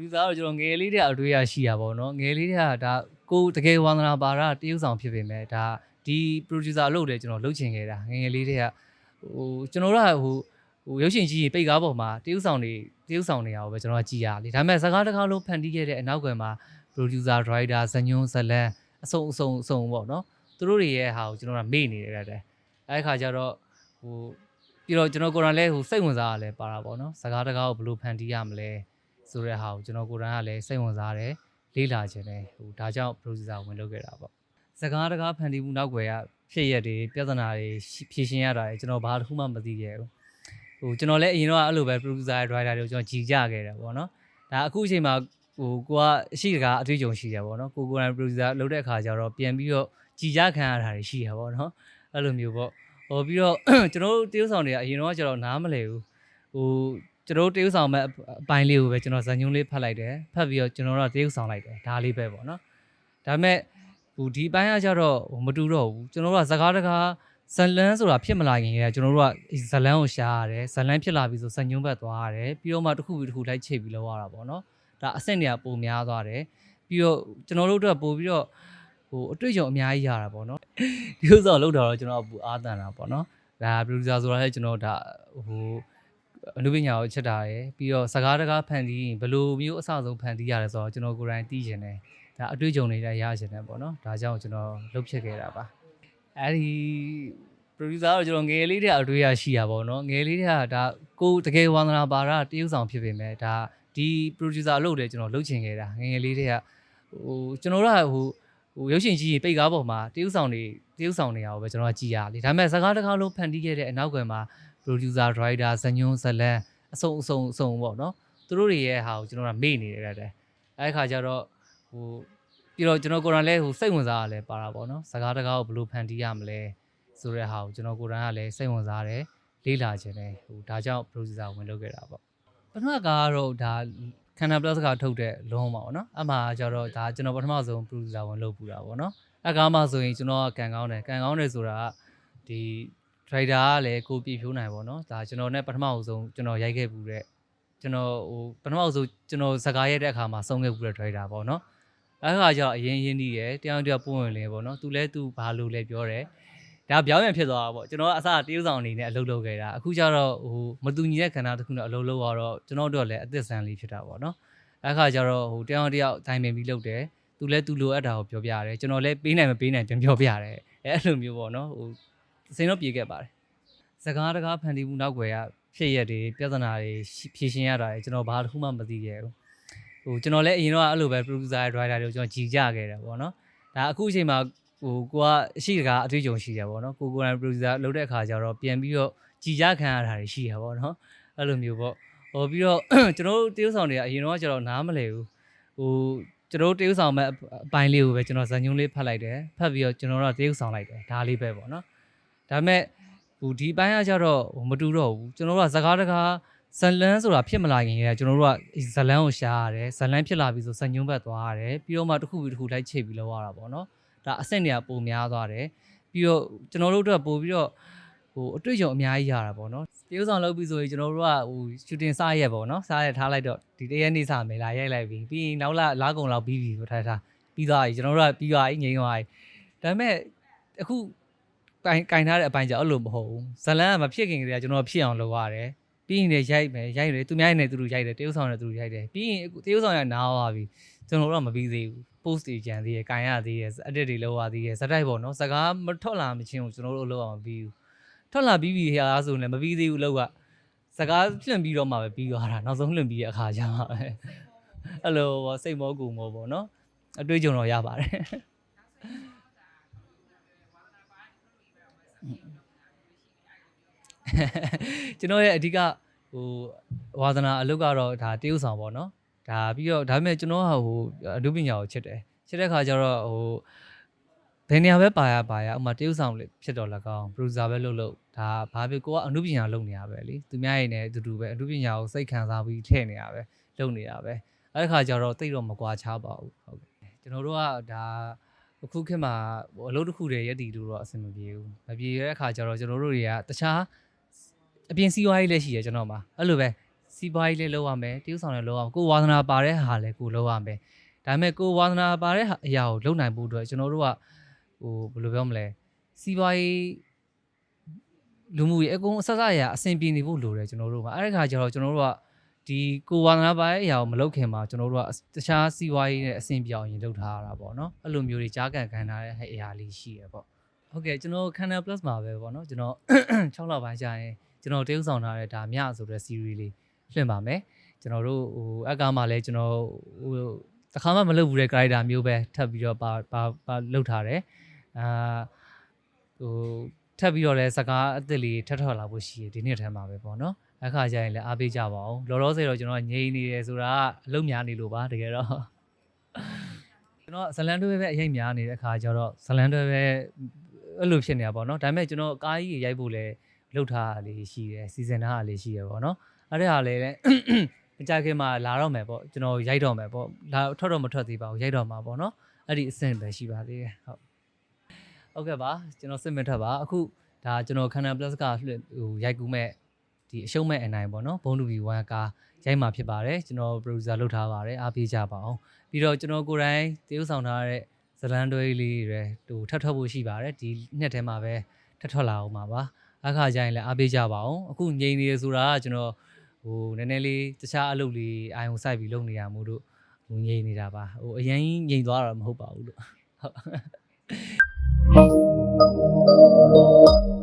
producer ကတော့ကျွန်တော်ငယ်လေးတည်းအတွေ့ရရှိတာပေါ့နော်ငယ်လေးတည်းကဒါကိုတကယ်ဝန္ဒနာပါတာတရုပ်ဆောင်ဖြစ်ပေမဲ့ဒါဒီ producer အလုပ်လည်းကျွန်တော်လုပ်ချင်ခဲ့တာငယ်ငယ်လေးတည်းကဟိုကျွန်တော်တို့ကဟိုဟိုရုပ်ရှင်ကြီးပိတ်ကားပေါ်မှာတရုပ်ဆောင်တွေတရုပ်ဆောင်နေရအောင်ပဲကျွန်တော်ကကြည်ရလေဒါပေမဲ့စကားတစ်ခါလုံးဖန်တီးခဲ့တဲ့အနောက်ကွယ်မှာ producer writer ဇညွန်းဇလန်အစုံအစုံအစုံပေါ့နော်သူတို့တွေရဲ့ဟာကိုကျွန်တော်ကမေ့နေတယ်တဲ့အဲ့ခါကျတော့ဟိုပြီးတော့ကျွန်တော်ကိုယ်တိုင်လည်းဟိုစိတ်ဝင်စားရလဲပါတာပေါ့နော်စကားတကားကိုဘယ်လိုဖန်တီးရမလဲ ဆိုတဲ့ဟာကိုကျွန်တော်ကိုယ်တိုင်ကလည်းစိတ်ဝင်စားတယ်လေးလာခြင်းတယ်ဟိုဒါကြောင့် producer ဝင်လုပ်ခဲ့တာပေါ့စကားတကားဖန်တီးမှုနောက်ွယ်ကဖြစ်ရက်တွေပြဿနာတွေဖြေရှင်းရတာတွေကျွန်တော်ဘာတစ်ခုမှမသိခဲ့ဘူးဟိုကျွန်တော်လည်းအရင်တော့အဲ့လိုပဲ producer writer တွေကိုကျွန်တော်ကြည်ကြခဲ့တယ်ပေါ့နော်ဒါအခုအချိန်မှာဟိုကိုကအရှိတကားအတွေ့အကြုံရှိတယ်ပေါ့နော်ကိုကိုယ်တိုင် producer လုပ်တဲ့အခါကျတော့ပြန်ပြီးတော့ကြည်ကြခံရတာတွေရှိတယ်ပေါ့နော်အဲ့လိုမျိုးပေါ့ဟိုပြီးတော့ကျွန်တော်တို့တရုပ်ဆောင်တွေကအရင်တော့ကျတော့နားမလည်ဘူးဟို ကျွန်တော်တို့တရုပ်ဆောင်မဲ့အပိုင်းလေးကိုပဲကျွန်တော်ဇာညုံလေးဖတ်လိုက်တယ်ဖတ်ပြီးတော့ကျွန်တော်တို့ကတရုပ်ဆောင်လိုက်တယ်ဒါလေးပဲပေါ့နော်ဒါပေမဲ့ဟိုဒီပိုင်းကကြတော့ဟိုမတူတော့ဘူးကျွန်တော်တို့ကစကားတကားဇလန်းဆိုတာဖြစ်မလာခင်ကတည်းကကျွန်တော်တို့ကဇလန်းကိုရှားရတယ်ဇလန်းဖြစ်လာပြီဆိုဇညုံဘက်သွားရတယ်ပြီးတော့မှတစ်ခုပြီးတစ်ခုလိုက်ချိတ်ပြီးလောက်ရတာပေါ့နော်ဒါအဆင့်တွေကပုံများသွားတယ်ပြီးတော့ကျွန်တော်တို့အတွက်ပို့ပြီးတော့ဟိုအတွေ့အကြုံအများကြီးရတာပေါ့နော်ဒီဥစ္စာကိုလောက်တာတော့ကျွန်တော်ကပူအားတန်တာပေါ့နော်ဒါ producer ဆိုတာလည်းကျွန်တော်ဒါဟို အနုပညာကိုချက်တာရယ်ပြီးတော့စကားတကားဖန်တီးရင်ဘယ်လိုမျိုးအဆအဆုံးဖန်တီးရတယ်ဆိုတော့ကျွန်တော်ကိုယ်တိုင်သိကျင်တယ်ဒါအတွေ့အကြုံတွေလည်းရကျင်တယ်ပေါ့နော်ဒါကြောင့်ကျွန်တော်လုပ်ဖြစ်ခဲ့တာပါအဲဒီ producer ကတော့ကျွန်တော်ငယ်လေးတည်းအတွေ့ရရှိတာပေါ့နော်ငယ်လေးတည်းကဒါကိုတကယ်ဝန္ဒနာပါတာတရုပ်ဆောင်ဖြစ်ပေမဲ့ဒါဒီ producer အလုပ်လည်းကျွန်တော်လုပ်ချင်ခဲ့တာငယ်ငယ်လေးတည်းကဟိုကျွန်တော်တို့ကဟိုဟိုရုပ်ရှင်ကြီးပိတ်ကားပေါ်မှာတရုပ်ဆောင်တွေတရုပ်ဆောင်နေရအောင်ပဲကျွန်တော်ကကြည်ရလေဒါပေမဲ့စကားတစ်ခါလုံးဖန်တီးခဲ့တဲ့အနောက်ကွယ်မှာ producer writer ဇညွန်းဇလန်အစုံအစုံအစုံပေါ့နော်သူတို့တွေရဲ့ဟာကိုကျွန်တော်ကမေ့နေတယ်တဲ့အဲ့ခါကျတော့ဟိုပြီးတော့ကျွန်တော်ကိုယ်တိုင်လည်းဟိုစိတ်ဝင်စားရလဲပါတာပေါ့နော်စကားတကားကိုဘယ်လိုဖန်တီးရမလဲဆိုတဲ့ဟာကိုကျွန်တော်ကိုယ်တိုင်ကလည်းစိတ်ဝင်စားတယ်လေးလာခြင်းတယ်ဟိုဒါကြောင့် producer ဝင်လုပ်ခဲ့တာပေါ့ပထမကတော့ဒါခန္ဓာ plus ကထုတ်တဲ့လုံးပါပေါ့နော်အမှကျတော့ဒါကျွန်တော်ပထမဆုံး producer ဝင်လုပ်ပူတာပေါ့နော်အကားမှဆိုရင်ကျွန်တော်ကကန်ကောင်းတယ်ကန်ကောင်းတယ်ဆိုတာက ဒီ driver ကလည်းကိုပြဖြိုးနိုင်ပါတော့ဒါကျွန်တော်နဲ့ပထမအဆုံးကျွန်တော်ရိုက်ခဲ့ပူတဲ့ကျွန်တော်ဟိုပထမအဆုံးကျွန်တော်စကားရိုက်တဲ့အခါမှာဆုံးခဲ့ပူတဲ့ driver ပေါ့နော်အဲ့ခါကျတော့အရင်ရင်းနှီးရယ်တယောက်တယောက်ပုံဝင်လဲပေါ့နော်သူလဲသူဘာလို့လဲပြောတယ်ဒါပြောင်းပြန်ဖြစ်သွားတာပေါ့ကျွန်တော်ကအစတရုပ်ဆောင်အနေနဲ့အလုပ်လုပ်ခဲ့တာအခုကျတော့ဟိုမတူညီတဲ့ခန္ဓာတစ်ခုနဲ့အလုပ်လုပ်ရတော့ကျွန်တော်တို့ကလည်းအသက်ဆန်းလေးဖြစ်တာပေါ့နော်အဲ့ခါကျတော့ဟိုတယောက်တယောက်တိုင်ပင်ပြီးလုပ်တယ်သူလဲသူလိုအပ်တာကိုပြောပြရတယ်ကျွန်တော်လည်းပေးနိုင်မပေးနိုင်ပြန်ပြောပြရတယ်အဲ့လိုမျိုးပေါ့နော်ဟို စိန်တော့ပြေခဲ့ပါတယ်စကားတကားဖန်တီးမှုနောက်ွယ်ကဖြစ်ရက်တွေပြဿနာတွေဖြေရှင်းရတာတွေကျွန်တော်ဘာတစ်ခုမှမသိခဲ့ဘူးဟိုကျွန်တော်လည်းအရင်တော့အဲ့လိုပဲ producer writer တွေကိုကျွန်တော်ကြည်ကြခဲ့တယ်ပေါ့နော်ဒါအခုအချိန်မှာဟိုကိုကအရှိတကားအတွေ့အကြုံရှိတယ်ပေါ့နော်ကိုကိုယ်တိုင် producer လုပ်တဲ့အခါကျတော့ပြန်ပြီးတော့ကြည်ကြခံရတာတွေရှိရပေါ့နော်အဲ့လိုမျိုးပေါ့ဟိုပြီးတော့ကျွန်တော်တို့တရုပ်ဆောင်တွေကအရင်တော့ကျတော့နားမလည်ဘူးဟိုကျွန်တော်တို့တရုပ်ဆောင်မဲ့အပိုင်းလေးကိုပဲကျွန်တော်ဇာညုံလေးဖတ်လိုက်တယ်ဖတ်ပြီးတော့ကျွန်တော်တို့ကတရုပ်ဆောင်လိုက်တယ်ဒါလေးပဲပေါ့နော် ဒါပေမဲ့ဟိုဒီပိုင်းကကြတော့ဟိုမတူတော့ဘူးကျွန်တော်တို့ကစကားတကားဇလန်းဆိုတာဖြစ်မလာခင်ကတည်းကကျွန်တော်တို့ကဇလန်းကိုရှားရတယ်ဇလန်းဖြစ်လာပြီဆိုဇညုံဘက်သွားရတယ်ပြီးတော့မှတစ်ခုပြီးတစ်ခုလိုက်ချိတ်ပြီးလောက်ရတာပေါ့နော်ဒါအဆင့်တွေကပုံများသွားတယ်ပြီးတော့ကျွန်တော်တို့အတွက်ပို့ပြီးတော့ဟိုအတွေ့အကြုံအများကြီးရတာပေါ့နော်တရုပ်ဆောင်လုပ်ပြီးဆိုရင်ကျွန်တော်တို့ကဟိုရှူတင်စရက်ပေါ့နော်စရက်ထားလိုက်တော့ဒီတရက်နေ့စမယ်လာရိုက်လိုက်ပြီပြီးရင်နောက်လာလာကုံလောက်ပြီးပြီဆိုထားထားပြီးသွားပြီကျွန်တော်တို့ကပြီးသွားပြီငြိမ်းသွားပြီဒါပေမဲ့အခု တိုင်ကင်ထားတဲ့အပိုင်းကျအဲ့လိုမဟုတ်ဘူးဇလန်းကမဖြစ်ခင်ကတည်းကကျွန်တော်ဖြစ်အောင်လုပ်ရတယ်ပြီးရင်လည်းရိုက်မယ်ရိုက်တယ်သူများနဲ့သူတို့ရိုက်တယ်တရုပ်ဆောင်နဲ့သူတို့ရိုက်တယ်ပြီးရင်တရုပ်ဆောင်ရနားသွားပြီကျွန်တော်တို့ကမပြီးသေးဘူး post တွေကြံသေးရယ်ကင်ရသေးရယ် edit တွေလုပ်ရသေးရယ်ဇက်တိုက်ပေါ့နော်စကားမထွက်လာမချင်းကိုကျွန်တော်တို့လုပ်အောင်မပြီးဘူးထွက်လာပြီးပြီဟာဆိုရင်လည်းမပြီးသေးဘူးလောက်ကစကားလွှင့်ပြီးတော့မှပဲပြီးသွားတာနောက်ဆုံးလွှင့်ပြီးတဲ့အခါကျမှပဲအဲ့လိုပေါ့စိတ်မောကူမောပေါ့နော်အတွေ့အကြုံတော့ရပါတယ် ကျွန်တော်ရဲ့အဓိကဟိုဝါသနာအလုပ်ကတော့ဒါတရုပ်ဆောင်ပေါ့နော်ဒါပြီးတော့ဒါပေမဲ့ကျွန်တော်ကဟိုအနုပညာကိုချစ်တယ်ချစ်တဲ့ခါကျတော့ဟိုဘယ်နေရာပဲပါရပါရဥပမာတရုပ်ဆောင်လေးဖြစ်တော့လည်းကောင်း producer ပဲလုပ်လို့ဒါဘာဖြစ်ကိုကအနုပညာလုပ်နေရပဲလीသူများရဲ့နဲ့အတူတူပဲအနုပညာကိုစိတ်ခံစားပြီးထည့်နေရပဲလုပ်နေတာပဲအဲ့ဒီခါကျတော့တိတ်တော့မကွာခြားပါဘူးဟုတ်ကဲ့ကျွန်တော်တို့ကဒါ အခုခေတ်မှာဟိုအလုပ်တစ်ခုတည်းရက်တည်လို့တော့အဆင်မပြေဘူးမပြေတဲ့အခါကျတော့ကျွန်တော်တို့တွေကတခြားအပြင်စီးပွားရေးလည်းရှိရကျွန်တော်မှာအဲ့လိုပဲစစီးပွားရေးလည်းလုပ်ရမယ်တရုပ်ဆောင်လည်းလုပ်ရမယ်ကိုယ်ဝါသနာပါတဲ့ဟာလည်းကိုယ်လုပ်ရမယ်ဒါပေမဲ့ကိုယ်ဝါသနာပါတဲ့ဟာအရာကိုလုပ်နိုင်ဖို့အတွက်ကျွန်တော်တို့ကဟိုဘယ်လိုပြောမလဲစီးပွားရေးလူမှုရေးအကုန်အဆက်ဆက်အရာအဆင်ပြေနေဖို့လိုတယ်ကျွန်တော်တို့ကအဲ့ဒီခါကျတော့ကျွန်တော်တို့က ဒီကိုယ်ဝါသနာပါတဲ့အရာကိုမလုပ်ခင်မှာကျွန်တော်တို့ကတခြားစီးပွားရေးနဲ့အဆင်ပြေအောင်ရင်လုပ်ထားရတာပေါ့နော်အဲ့လိုမျိုးတွေကြားကန်ခံထားတဲ့အရာလေးရှိရပေါ့ဟုတ်ကဲ့ကျွန်တော် Canal Plus မှာပဲပေါ့နော်ကျွန်တော်6လပိုင်းကြာရင်ကျွန်တော်တရုပ်ဆောင်ထားတဲ့ဒါမြဆိုတဲ့ series လေးလွှင့်ပါမယ်ကျွန်တော်တို့ဟိုအကားမှာလည်းကျွန်တော်ဟိုတခါမှမလုပ်ဘူးတဲ့ character မျိုးပဲထပ်ပြီးတော့ပါပါပါလုပ်ထားတယ်အာဟိုထပ်ပြီးတော့လည်းစကားအသစ်လေးထပ်ထွက်လာဖို့ရှိတယ်ဒီနှစ်ထဲမှာပဲပေါ့နော် အခါကျရင်လည်းအားပေးကြပါအောင်လောလောဆယ်တော့ကျွန်တော်ငြိမ်နေတယ်ဆိုတာကအလုံးများနေလို့ပါတကယ်တော့ကျွန်တော်ဇလန်တွဲပဲအရင်များနေတဲ့အခါကျတော့ဇလန်တွဲပဲအဲ့လိုဖြစ်နေတာပေါ့နော်ဒါပေမဲ့ကျွန်တော်အကားကြီးရိုက်ဖို့လည်းလုပ်ထားတာလေးရှိတယ်စီစဉ်ထားတာလေးရှိတယ်ပေါ့နော်အဲ့ဒါဟာလည်းမကြခင်မှာလာတော့မယ်ပေါ့ကျွန်တော်ရိုက်တော့မယ်ပေါ့လာထွက်တော့မထွက်သေးပါဘူးရိုက်တော့မှာပေါ့နော်အဲ့ဒီအဆင့်ပဲရှိပါသေးတယ်ဟုတ်ဟုတ်ကဲ့ပါကျွန်တော်စစ်မထွက်ပါအခုဒါကျွန်တော် Canon Plus ကလွှင့်ဟိုရိုက်ကူးမဲ့ ဒီအရှုံးမဲ့အနိုင်ပေါ့နော်ဘုံလူဘီ1ကားရိုက်မှာဖြစ်ပါတယ်ကျွန်တော် producer လုပ်ထားပါတယ်အားပေးကြပါအောင်ပြီးတော့ကျွန်တော်ကိုယ်တိုင်တရုပ်ဆောင်ထားတဲ့ဇလန်တွဲလေးတွေဟိုထပ်ထွက်ဖို့ရှိပါတယ်ဒီနှစ်ထဲမှာပဲထပ်ထွက်လာအောင်ပါပါအခါကျရင်လည်းအားပေးကြပါအောင်အခုငြိမ်နေရဆိုတာကကျွန်တော်ဟိုနည်းနည်းလေးတခြားအလုပ်လေးအာယုံစိုက်ပြီးလုပ်နေရမို့လို့ဟိုငြိမ်နေတာပါဟိုအရင်ငြိမ်သွားတာမဟုတ်ပါဘူးလို့ဟုတ်